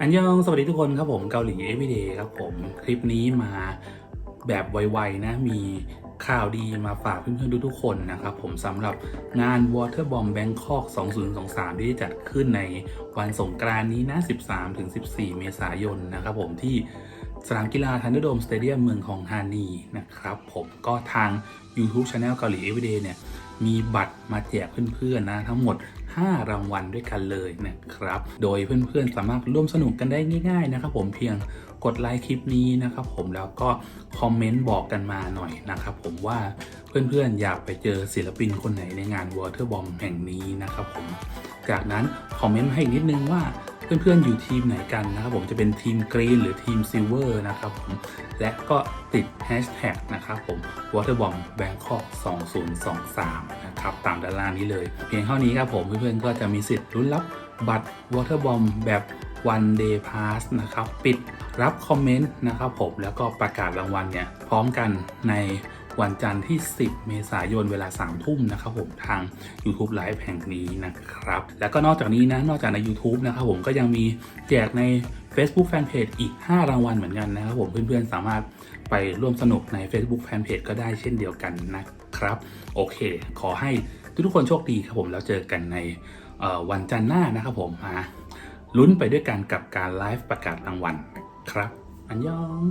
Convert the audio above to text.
อันยองสวัสดีทุกคนครับผมเกาหลีเอวีเดย์ครับผมคลิปนี้มาแบบไวๆนะมีข่าวดีมาฝากเพื่อนๆทุกๆคนนะครับผมสำหรับงาน Water Bomb Bangkok 2023 ที่จะจัดขึ้นในวันสงกรานนี้นะ 13-14 เมษายนนะครับผมที่สนามกีฬาทันเดอร์โดมสเตเดียมเมืองของฮานีนะครับผมก็ทาง YouTube Channel เกาหลี Everyday เนี่ย มีบัตรมาแจกเพื่อนๆนะทั้งหมด 5 รางวัลด้วยกันเลยนะครับ โดยเพื่อนๆสามารถร่วมสนุกกันได้ง่ายๆนะครับผมเพียงกดไลค์คลิปนี้นะครับผมแล้วก็คอมเมนต์บอกกันมาหน่อยนะครับผมว่าเพื่อนๆอยากไปเจอศิลปินคนไหนในงาน Water Bomb แห่งนี้นะครับผม จากนั้นคอมเมนต์มาให้อีกนิดนึงว่า เพื่อนๆอยู่ทีมไหนกันนะครับผมจะเป็นทีมกรีนหรือทีมซิลเวอร์นะครับผมและก็ติดแฮชแท็กนะครับผม Waterbomb Bangkok 2023 นะครับตามด้านล่างนี้เลย เพียงเท่านี้ครับผมเพื่อนๆก็จะมีสิทธิ์ลุ้นรับบัตร Waterbomb แบบ One Day Pass นะครับ ปิดรับคอมเมนต์นะครับผม แล้วก็ประกาศรางวัลเนี่ย พร้อมกันใน วันจันทร์ที่ 10 เมษายนเวลา 3 ทุ่มนะครับผมทาง YouTube Live แห่งนี้นะครับ แล้วก็นอกจากนี้นะ นอกจากใน YouTube นะครับผมก็ยังมีแจกใน Facebook Fanpage อีก 5 รางวัลเหมือนกันนะครับผมเพื่อนๆ สามารถไปร่วมสนุกใน Facebook Fanpage ก็ได้เช่นเดียวกันนะครับ โอเค ขอให้ทุกๆคนโชคดีครับผมแล้วเจอกันในวันจันทร์หน้านะครับผมมาลุ้นไปด้วยกันกับการไลฟ์ประกาศรางวัลครับ อันยอง